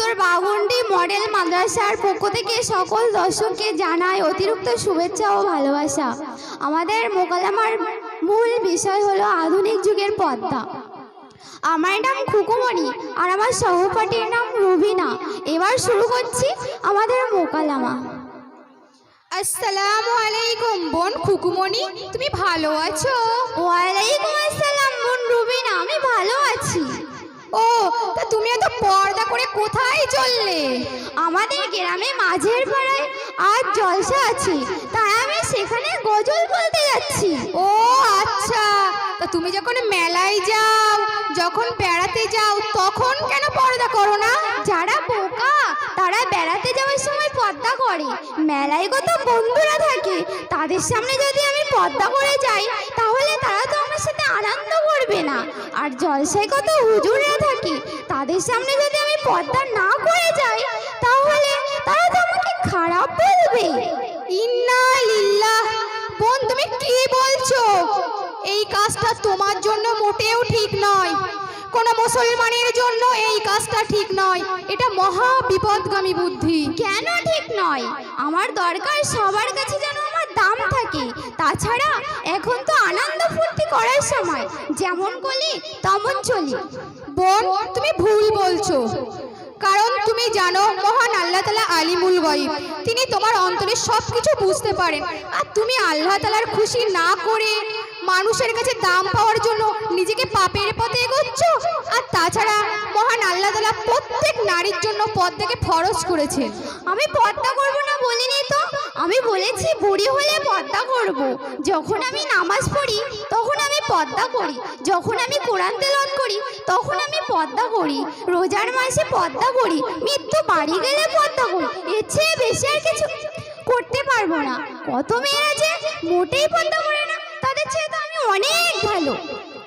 উত্তর বাগুন্ডি মডেল মাদ্রাসার পক্ষ থেকে সকল দর্শককে জানায় অতিরিক্ত শুভেচ্ছা ও ভালোবাসা। আমাদের মোকালামার মূল বিষয় হলো আধুনিক যুগের পদ্মা। আমার নাম খুকুমণি আর আমার সহপাঠীর নাম রুবিনা। এবার শুরু করছি আমাদের মোকালামা। আসসালামু আলাইকুম বোন খুকুমণি তুমি ভালো আছো? ওয়ালাইকুম আসসালাম বোন রুবিনা আমি ভালো আছি। ও তা তুমি পর্দা করে কোথায় চললে? আমাদের গ্রামে মাঝের পাড়ায় আজ জলসা আছে তাই আমি সেখানে গজল বলতে যাচ্ছি। ও আচ্ছা তা তুমি যখন মেলায় যাও যখন বেড়াতে যাও তখন কেন পর্দা করো না? যারা বোকা তারা বেড়াতে যাওয়ার মেলায় কত বন্ধুরা থাকে। তাদের সামনে যদি আমি পদ্মা করে যাই, তাহলে তারা তো আমার সাথে আনন্দ করবে না। আর জলসায় কত হুজুররা থাকে, তাদের সামনে যদি আমি পদ্মা না করে যাই, তাহলে তারা তো আমাকে খারাপ বলবে। বোন, তুমি কি বলছো? এই কাজটা তোমার জন্য মোটেও ঠিক নয়। কোনো মুসলমানের জন্য এই কাজটা ঠিক নয়। এটা মহা বিপদগামী বুদ্ধি। কেন ঠিক নয়? আমার দরকার সবার কাছে যেন আমার দাম থাকে। তাছাড়া এখন তো আনন্দ ফুর্তি করার সময়। যেমন বলি তেমন চলি। বোন তুমি ভুল বলছো। কারণ তুমি জানো মহান আল্লাহ তালা আলিমুল গয়ব। তিনি তোমার অন্তরে সব কিছু বুঝতে পারেন। আর তুমি আল্লাহ তালার খুশি না করে মানুষের কাছে দাম পাওয়ার জন্য নিজেকে পাপের পথে এগোচ্ছ? আর তাছাড়া মহান আল্লাহ তালা প্রত্যেক নারীর জন্য পদ্মাকে ফরজ করেছে আমি পদ্মা করব না বলিনি তো? আমি বলেছি বুড়ি হলে পদ্মা করব। যখন আমি নামাজ পড়ি, তখন আমি পদ্মা করি। যখন আমি কোরআন তেলাওয়াত করি, তখন আমি পদ্মা করি। রোজার মাসে পদ্মা করি। মৃত্যু বাড়ি গেলে পদ্মা করি। এর চেয়ে বেশি আর কিছু করতে পারব না। কত মেয়েরা যে মোটেই পদ্মা করে না। তাদের চেয়ে তো আমি অনেক ভালো।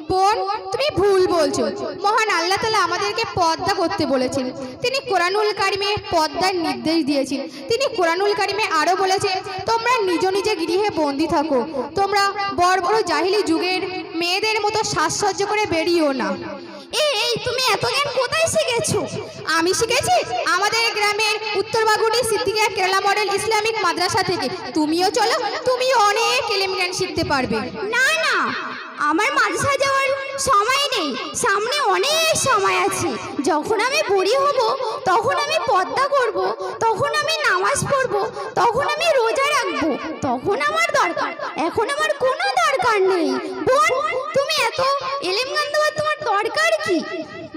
বোন, তুমি ভুল বলছো। মহান আল্লাহ তালা আমাদেরকে পদ্মা করতে বলেছেন। তিনি কোরআনুল কারিমে পদ্মার নির্দেশ দিয়েছেন। তিনি কোরআনুল কারিমে আরও বলেছেন, তোমরা নিজ নিজ গৃহে বন্দি থাকো। তোমরা বড় বড় জাহিলি যুগের মেয়েদের মতো সাজসজ্জ করে বেরিয়েও না। তুমি এত জ্ঞান কোথায় শিখেছো? আমি শিখেছি আমাদের গ্রামের উত্তর বাগুড়ি সিদ্দিকা কেরালা মডেল ইসলামিক মাদ্রাসা থেকে। তুমিও চলো তুমিও অনেক এলেম জ্ঞান শিখতে পারবে। না না, আমার মাদ্রাসা যাওয়ার সময় নেই। সামনে অনেক সময় আছে। যখন আমি বুড়ি হব, তখন আমি পদ্মা করব, তখন আমি নামাজ পড়ব, তখন আমি রোজা রাখব, তখন আমার দরকার। এখন আমার কোনো দরকার নেই বোন তুমি এত এলেম গান দেওয়ার তোমার দরকার কি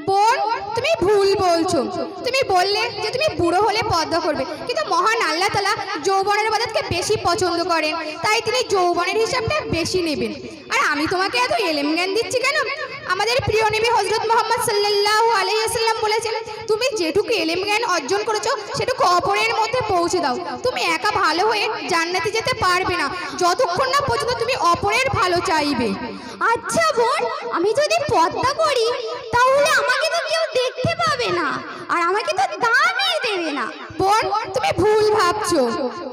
বোন তুমি ভুল বলছো তুমি বললে যে তুমি বুড়ো হলে পদ্মা করবে, কিন্তু মহান আল্লাহ তালা যৌবনের বাদাতকে বেশি পছন্দ করেন, তাই তিনি যৌবনের হিসাবটা বেশি নেবেন। আর আমি তোমাকে এত এলেম জ্ঞান দিচ্ছি কেন? আমাদের প্রিয় নবী হজরত মোহাম্মদ সাল্লাহ আলাইসাল্লাম বলেছেন, তুমি যেটুকু এলেম জ্ঞান অর্জন করেছ, সেটুকু অপরের মধ্যে পৌঁছে দাও। তুমি একা ভালো হয়ে জান্নাতে যেতে পারবে না, যতক্ষণ না পর্যন্ত তুমি অপরের ভালো চাইবে। আচ্ছা বোন, আমি যদি পদ্মা করি তাহলে আমাকে তো কেউ দেখতে পাবে না আর আমাকে তো দামই দেবে না। বোন, তুমি ভুল ভাবছ।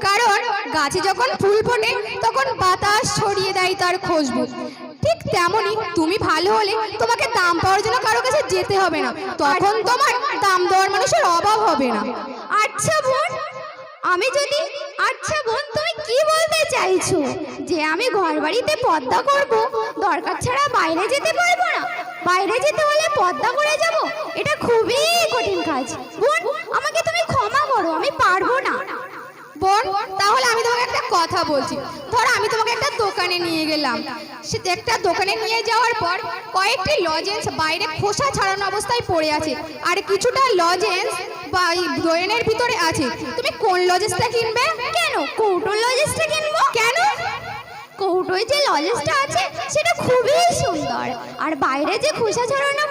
কারণ গাছে যখন ফুল ফোটে, তখন বাতাস ছড়িয়ে দেয় তার খুশবু ঠিক তেমনই তুমি ভালো হলে তোমাকে দাম পাওয়ার জন্য কারও কাছে যেতে হবে না। তখন তোমার দাম দেওয়ার মানুষের অভাব হবে না। আচ্ছা বোন, আমি যদি আচ্ছা বোন, তুমি কি বলতে চাইছো? যে আমি ঘর বাড়িতে পদ্মা করব, দরকার ছাড়া বাইরে যেতে পারব না। বাইরে যেতে হলে পদ্মা করে যাব? এটা খুবই কঠিন কাজ। বোন, আমাকে তুমি ক্ষমা করো, আমি পারব না। বোন, তাহলে আমি তোমাকে একটা কথা বলছি। ধরো আমি তোমাকে একটা দোকানে নিয়ে গেলাম। সে একটা দোকানে নিয়ে যাওয়ার পর কয়েকটি লজেন্স বাইরে খোসা ছাড়ানো অবস্থায় পড়ে আছে। আর কিছুটা লজেন্স বা দোয়েনের ভিতরে আছে। তুমি কোন লজেন্সটা কিনবে? কেন? কৌটোর লজেসটা কিনবো? কেন কৌটোয় যে লজেসটা আছে, সেটা খুবই সুন্দর। আর বাইরে যে খোসা ছড়ানো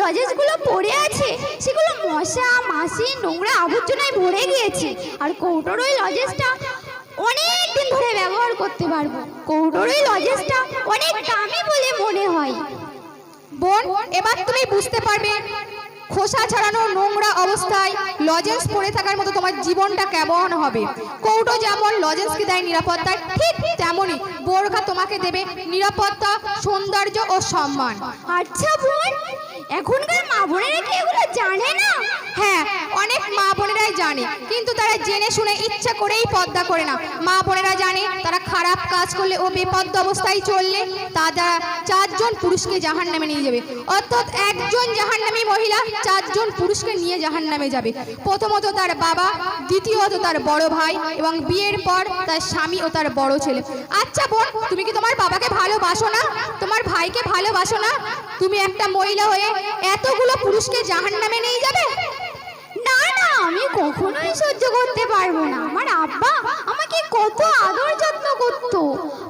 লজেসগুলো পড়ে আছে, সেগুলো মশা, মাছি, নোংরা আবর্জনায় ভরে গিয়েছে। আর কৌটোর ওই লজেসটা অনেক দিন ধরে ব্যবহার করতে পারব। কৌটোর ওই লজেসটা অনেক দামি বলে মনে হয়। বোন, এবার তুমি বুঝতে পারবে খোসা ছাড়ানো নোংরা অবস্থায় লজেন্স পরে থাকার মতো তোমার জীবনটা কেমন হবে? কৌটো যেমন লজেন্সকে দেয় নিরাপত্তা, ঠিক তেমনই বোরখা তোমাকে দেবে নিরাপত্তা, সৌন্দর্য ও সম্মান। আচ্ছা বোন এখনকার মা বোনেরা কি এগুলো জানে না? হ্যাঁ অনেক মা বোনেরাই জানে, কিন্তু তারা জেনে শুনে ইচ্ছা করেই পদ্মা করে না। মা বোনেরা জানে, তারা খারাপ কাজ করলে ও বেপদ্দ অবস্থায় চললে তা দ্বারা চারজন পুরুষকে জাহান নামে নিয়ে যাবে। অর্থাৎ একজন জাহান্নামী মহিলা চারজন পুরুষকে নিয়ে জাহান্নামে যাবে। প্রথমত তার বাবা, দ্বিতীয়ত তার বড় ভাই, এবং বিয়ের পর তার স্বামী ও তার বড় ছেলে। আচ্ছা বোন, তুমি কি তোমার বাবাকে ভালোবাসো না? তোমার ভাইকে ভালোবাসো না? তুমি একটা মহিলা হয়ে এতগুলো পুরুষকে জাহান্নামে নিয়ে যাবে? না না, আমি কখনোই সহ্য করতে পারব না। আমার আব্বা আমাকে কত আদর যত্ন করতো।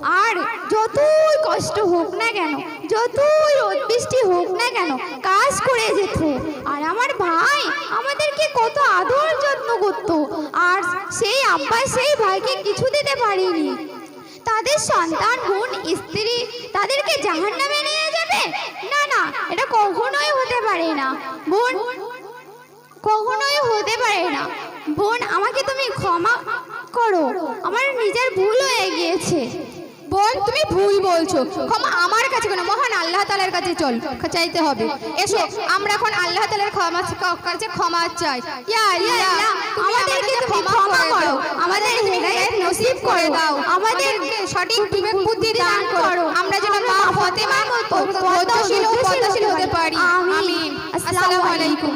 আর যতই কষ্ট হোক না কেন, যতই রোদ বৃষ্টি হোক না কেন, কাজ করে যেত। আর আমার ভাই আমাদেরকে কত আদর যত্ন করতো। আর সেই আব্বা সেই ভাইকে কিছু দিতে পারিনি। তাদের সন্তান, বোন, স্ত্রী তাদেরকে জাহান্নামে নিয়ে যাবে না না এটা কখনোই হতে পারে না। বোন কখনোই হতে পারে না। বোন আমাকে তুমি ক্ষমা করো। আমার নিজের ভুল হয়ে গিয়েছে। বোন তুমি ভুল বলছো। ক্ষমা আমার কাছে কেন মহান আল্লাহ তালার কাছে চল। চাইতে হবে। এসো আমরা এখন আল্লাহ তালার ক্ষমা কাছে ক্ষমা চাই। ইয়া আল্লাহ আমাদেরকে তুমি ক্ষমা করে দাও আমাদের হেদায়েত নসিব করে দাও আমাদেরকে সঠিক বিবেক বুদ্ধি দান করো। আমরা যেন মা ফতেমার মতো পদ্মশীল ও পদ্মশীল হতে পারি আমিন। আসসালামু। আলাইকুম